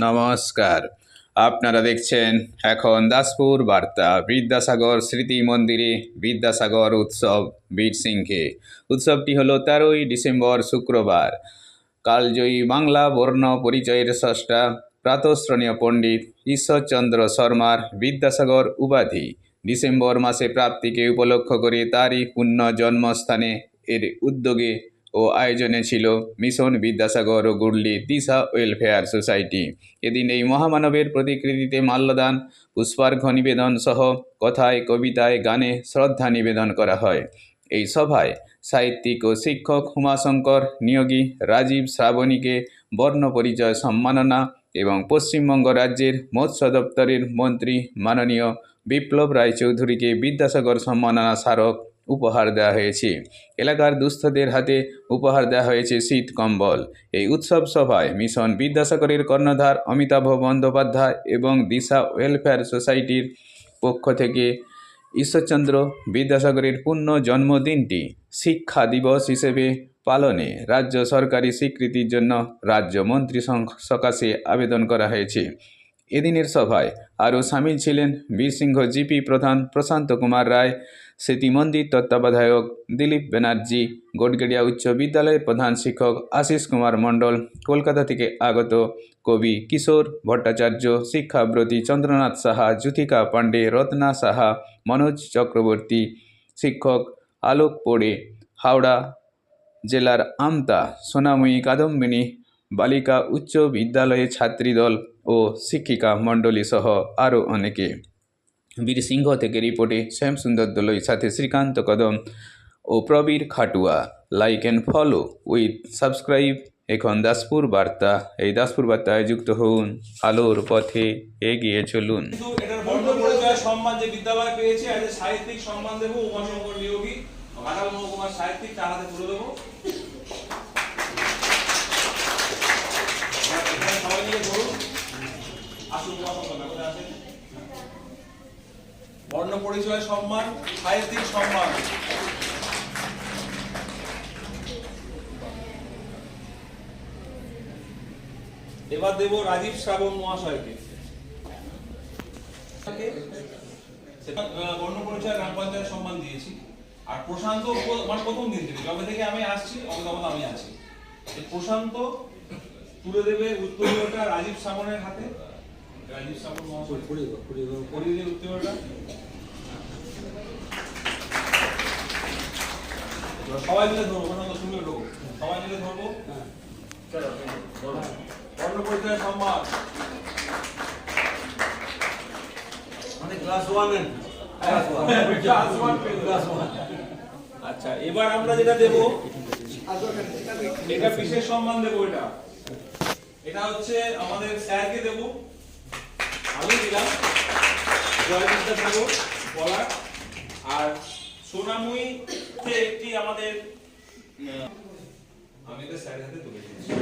নমস্কার। আপনারা দেখছেন এখন দাসপুর বার্তা, বিদ্যাসাগর স্মৃতি মন্দিরে বিদ্যাসাগর উৎসব বীরসিংহে উৎসবটি হলো তেরোই ডিসেম্বর শুক্রবার। কালজয়ী বাংলা বর্ণ পরিচয়ের ষষ্ঠা প্রাতঃশ্রণীয় পণ্ডিত ঈশ্বরচন্দ্র শর্মার বিদ্যাসাগর উপাধি। ডিসেম্বর মাসে প্রাপ্তিকে উপলক্ষ করে তারই পুণ্য জন্মস্থানে এর উদ্যোগে ও আয়োজনে ছিল মিশন, বিদ্যাসাগর ও গুডলি দিশা ওয়েলফেয়ার সোসাইটি। এদিন এই মহামানবের প্রতিকৃতিতে মাল্যদান পুষ্পার্ঘ্য নিবেদন সহ কথায়, কবিতায়, গানে শ্রদ্ধা নিবেদন করা হয়। এই সভায় সাহিত্যিক ও শিক্ষক উমাশঙ্কর নিয়োগী রাজীব শ্রাবণীকে বর্ণ পরিচয় সম্মাননা এবং পশ্চিমবঙ্গ রাজ্যের মৎস্য দপ্তরের মন্ত্রী মাননীয় বিপ্লব রায়চৌধুরীকে বিদ্যাসাগর সম্মাননা স্মারক উপহার দেওয়া হয়েছে। এলাকার দুস্থদের হাতে উপহার দেওয়া হয়েছে শীত কম্বল। এই উৎসব সভায় মিশন বিদ্যাসাগরের কর্ণধার অমিতাভ বন্দ্যোপাধ্যায় এবং দিশা ওয়েলফেয়ার সোসাইটির পক্ষ থেকে ঈশ্বরচন্দ্র বিদ্যাসাগরের পূর্ণ জন্মদিনটি শিক্ষা দিবস হিসেবে পালনে রাজ্য সরকারি স্বীকৃতির জন্য রাজ্য মন্ত্রী সকাশে আবেদন করা হয়েছে। এদিনের সভায় আরও সামিল ছিলেন বীরসিংহ জিপি প্রধান প্রশান্ত কুমার রায় স্মৃতি মন্দির তত্ত্বাবধায়ক দিলীপ ব্যানার্জি গডগেড়িয়া উচ্চ বিদ্যালয়ের প্রধান শিক্ষক আশিস কুমার মণ্ডল কলকাতা থেকে আগত কবি কিশোর ভট্টাচার্য শিক্ষাব্রতী চন্দ্রনাথ সাহা জ্যোতিকা পাণ্ডে রত্না সাহা মনোজ চক্রবর্তী শিক্ষক আলোক পোড়ে হাওড়া জেলার আমতা সোনাময়ী কাদম্বিনী বালিকা উচ্চ বিদ্যালয়ের ছাত্রীদল ও শিক্ষিকা মণ্ডলী সহ আরও অনেকে বীরসিংহ থেকে রিপোর্টে শ্যামসুন্দর দোলই সাথে শ্রীকান্ত কদম ও Prabir Khatua. Like and follow with subscribe এখন দাসপুর বার্তা। এই দাসপুর বার্তায় যুক্ত হন আলোর পথে এগিয়ে চলুন। সম্মান যে বিদ্যালয় পেয়েছে আজ সাহিত্যিক সম্মান দেবো উমাশঙ্কর নিয়োগী। মহকুমার সাহিত্যিক তার হাতে তুলে দেবো। সবাই মিলে ধরুন আসুন উমাশঙ্কর আছেন বর্ণ পরিচয় সম্মান, সাহিত্যিক সম্মান। এবার দেব রাজীব শ্রাবণ মহাশয়কে। বর্ণ পরিচয় গ্রাম পঞ্চায়েত সম্মান দিয়েছি। আর প্রশান্ত উপ- মানে প্রথম দিন থেকে, যবে থেকে আমি আসছি অবদাবত আমি আছি। প্রশান্ত, তুলে দেবে উত্তরীয়টা রাজীব শ্রাবণের হাতে। সবাই মিলে ধরবো প্রশান্ত তুমি লোক সবাই মিলে ধরবো। বর্ণ পরিচয় সম্মান। আচ্ছা এবার আমরা যেটা দেব, এটা বিশেষ সম্মান দেবো এটা এটা হচ্ছে আমাদের স্যারকে দেব আমি দিলাম। জয় বিদ্যাসাগর বলার। আর সোনামুই একটি আমাদের আমি তো স্যারের হাতে তুলে দিচ্ছি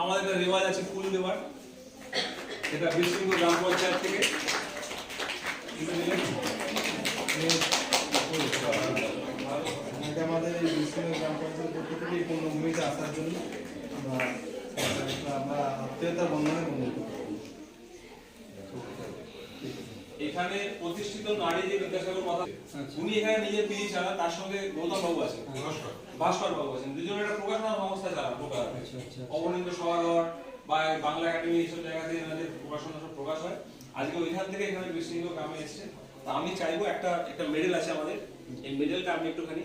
আমাদের একটা রেওয়াজ আছে ফুল দেওয়ার। এটা বিষ্ণুপুর গ্রাম পঞ্চায়েত থেকে। এটা। আজকে আমাদের এই বিশ্বনাথ গ্রাম পঞ্চায়েত পক্ষ থেকে এই পূর্ণভূমিতে আসার জন্য আমরা আমরা আত্মীয়তা বন্ধনে বন্ধু এখানে প্রতিষ্ঠিত নারী যে বিদ্যাসাগর কথা উনি এখানে নিজে পিড়ি চালান তার সঙ্গে গৌতম বাবু আছেন। ভাস্কর। বাবু আছেন। দুজনে একটা প্রকাশনা সংস্থা চালান প্রকাশ। অবনীন্দ্র সভাঘর বা বাংলা একাডেমি এইসব জায়গা থেকে এনাদের প্রকাশনা সব প্রকাশ হয়। আজকে ওইখান থেকে এখানে বিষ্ণু গ্রামে এসেছে। তা আমি চাইব একটা একটা মেডেল আছে আমাদের। এই মেডেলটা আপনি একটুখানি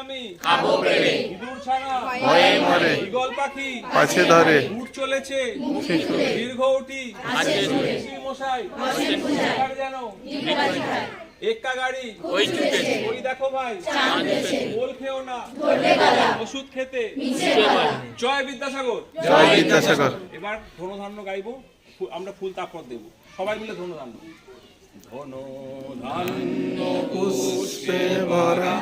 আমি। খাব পেড়ে ইঁদুর ছানা। মরে। ঈগল পাখি। পাছে ধরে। উঠ চলেছে। দীর্ঘ উটি। মশাই। যেন। এক্কা গাড়ি। ওই দেখো ভাই। বল খেও না। ওষুধ খেতে। জয় বিদ্যাসাগর। জয় বিদ্যাসাগর। এবার ধনধান্য গাইবো। আমরা ফুল তারপর দেব। সবাই মিলে ধন্য ধান্য ধন ধান্য পুষ্পে ভরা।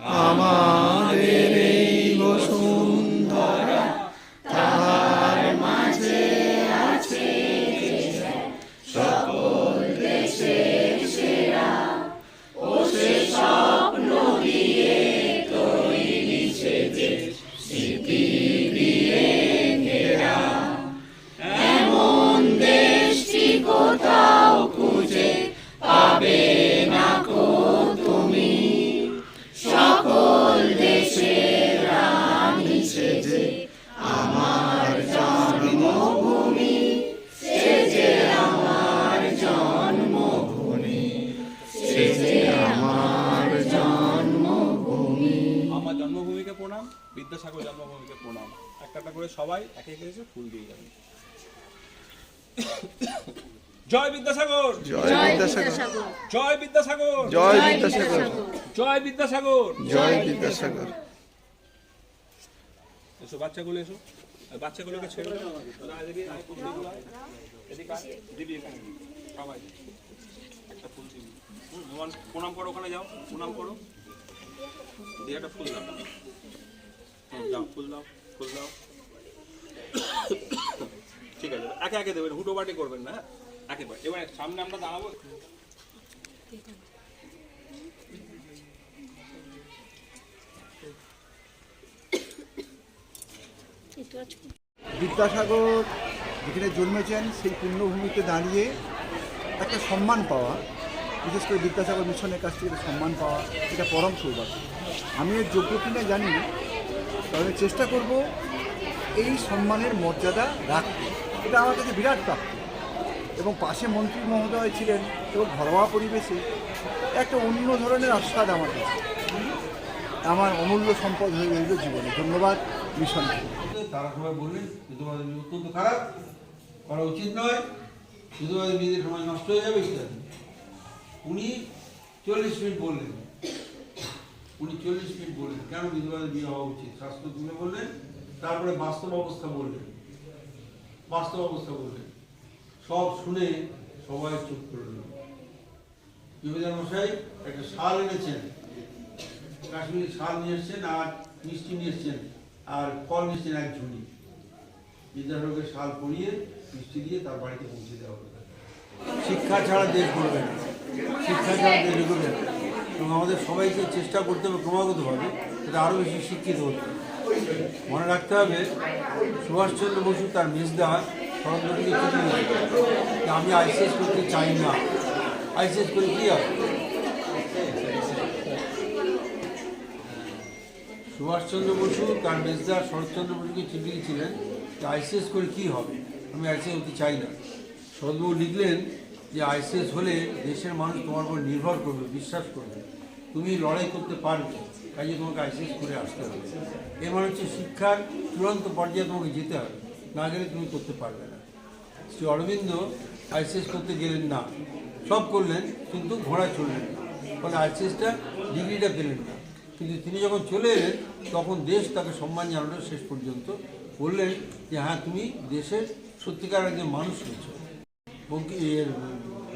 আমাদের এই বসুন্ধরা প্রণাম বিদ্যাসাগর জন্মভূমিকে প্রণাম। একটা একটা করে সবাই একে একে এসে ফুল দিয়ে যাবে। জয় বিদ্যাসাগর! জয় বিদ্যাসাগর। জয় বিদ্যাসাগর! জয় বিদ্যাসাগর। জয় বিদ্যাসাগর! জয় বিদ্যাসাগর। এসো বাচ্চাগুলো এসো। আর বাচ্চাগুলোকে ছেড়ে দাও। দিবি সবাই। একটা ফুল দিবি। প্রণাম করো ওখানে যাও। প্রণাম করো। দিয়ে একটা ফুল দাও। ঠিক আছে, একে একে দেবেন করবেন হ্যাঁ? এবার সামনে আমরা দাঁড়াবো। বিদ্যাসাগর যেখানে জন্মেছেন, সেই পুণ্যভূমিতে দাঁড়িয়ে একটা সম্মান পাওয়া, বিশেষ করে বিদ্যাসাগর মিশনের কাছ থেকে সম্মান পাওয়া, এটা পরম সৌভাগ্য। আমি এর যোগ্য কিনা জানি না তবে চেষ্টা করব এই সম্মানের মর্যাদা রাখতে। এটা আমার কাছে বিরাট প্রাপ্তি। এবং পাশে মন্ত্রী মহোদয় ছিলেন এবং ঘরোয়া পরিবেশে একটা অন্য ধরনের আস্বাদ আমার কাছে। আমার অমূল্য সম্পদ হয়ে রইল জীবনে। ধন্যবাদ মিশনকে তারা সবাই বললেন অত্যন্ত খারাপ, করা উচিত নয়। বিধবাদের বিয়েদের সমাজ নষ্ট হয়ে যাবে ইত্যাদি উনি চল্লিশ মিনিট বললেন। উনি চল্লিশ মিনিট বললেন, কেন বিধবাদের বিয়ে হওয়া উচিত? স্বাস্থ্য তুলে বললেন, তারপরে বাস্তব অবস্থা বললেন। বাস্তব অবস্থা বললেন। সব শুনে সবাই চুপ করে রইল। বিবেচনা মশাই, একটা শাল এনেছেন। কাশ্মীরি শাল নিয়ে এসছেন আর মিষ্টি নিয়ে এসছেন আর ফল নিয়ে এসছেন এক ঝুড়ি। বিদ্যাসাগরকে শাল পরিয়ে মিষ্টি দিয়ে তার বাড়িতে পৌঁছে দেওয়া হবে শিক্ষা ছাড়া দেশ করবে শিক্ষা ছাড়া দেশ করবে এবং আমাদের সবাইকে চেষ্টা করতে হবে, ক্রমাগতভাবে এটা আরও বেশি শিক্ষিত হতে মনে রাখতে হবে, সুভাষচন্দ্র বসু তার মেজদা শরৎচন্দ্রকে চিঠি যে আমি আইসিএস করতে চাই না। আইসিএস করে কী হবে? সুভাষচন্দ্র বসু তার মেজদার শরৎচন্দ্র বসুকে চিঠি লিখেছিলেন যে আইসিএস করে কী হবে? আমি আইসিএস হতে চাই না। শরৎবাবু লিখলেন যে আইসিএস হলে দেশের মানুষ তোমার উপর নির্ভর করবে, বিশ্বাস করবে। তুমি লড়াই করতে পারবে কাজে তোমাকে আইসিএস করে আসতে হবে। এর মানে হচ্ছে শিক্ষার চূড়ান্ত পর্যায়ে তোমাকে যেতে হবে, না গেলে তুমি করতে পারবে না। শ্রী অরবিন্দ আইসিএস করতে গেলেন না। সব করলেন, কিন্তু ঘোড়া চললেন না। ফলে আইসিএসটা ডিগ্রিটা পেলেন না। কিন্তু তিনি যখন চলে এলেন, তখন দেশ তাকে সম্মান জানালো শেষ পর্যন্ত বললেন যে হ্যাঁ তুমি দেশের সত্যিকার একজন মানুষ হয়েছ।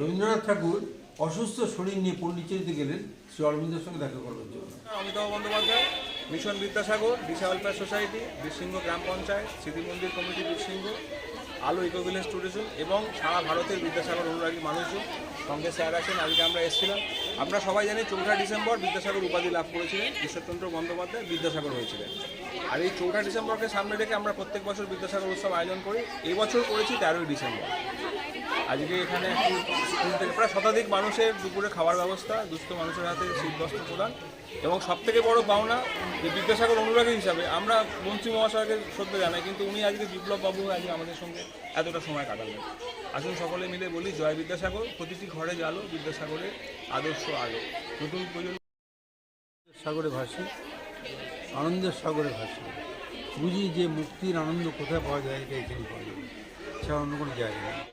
রবীন্দ্রনাথ ঠাকুর অসুস্থ শরীর নিয়ে পণ্ডিচেরিতে গেলেন শ্রী অরবিন্দের সঙ্গে দেখা করার জন্য। Amitabha Bandyopadhyay, mission Vidyasagar Disha welfare society, Birsingha গ্রাম পঞ্চায়েত, স্মৃতি মন্দির কমিটি বীরসিংহ, আলো ইকো ভিলেজ ট্যুরিজম এবং সারা ভারতের বিদ্যাসাগর অনুরাগী মানুষজন। সঙ্গে স্যার আছেন, আজকে আমরা এসেছিলাম। আমরা সবাই জানি চৌঠা ডিসেম্বর বিদ্যাসাগর উপাধি লাভ করেছিলেন ঈশ্বরচন্দ্র বন্দ্যোপাধ্যায়, বিদ্যাসাগর হয়েছিলেন। আর এই চৌঠা ডিসেম্বরকে সামনে রেখে আমরা প্রত্যেক বছর বিদ্যাসাগর উৎসব আয়োজন করি। এই বছর করেছি তেরোই ডিসেম্বর। আজকে এখানে স্কুল থেকে প্রায় শতাধিক মানুষের দুপুরে খাবার ব্যবস্থা, দুস্থ মানুষের হাতে শীতবস্ত্র প্রদান এবং সব থেকে বড় পাওনা যে বিদ্যাসাগর অনুরাগী হিসাবে আমরা মন্ত্রী মহাশয়কে শ্রদ্ধা জানাই, কিন্তু উনি আজকে বিপ্লব বাবু আজকে আমাদের সঙ্গে এতটা সময় কাটালেন। আসুন সকলে মিলে বলি, জয় বিদ্যাসাগর। প্রতিটি ঘরে জালো বিদ্যাসাগরের আদর্শ আলো। নতুন প্রজন্ম সাগরে ভাসি, আনন্দের সাগরে ভাসি। বুঝি যে মুক্তির আনন্দ কোথায় পাওয়া যায়, এটা এখানে পাওয়া যাবে ছাড়া অন্য কোনো জায়গা নেই।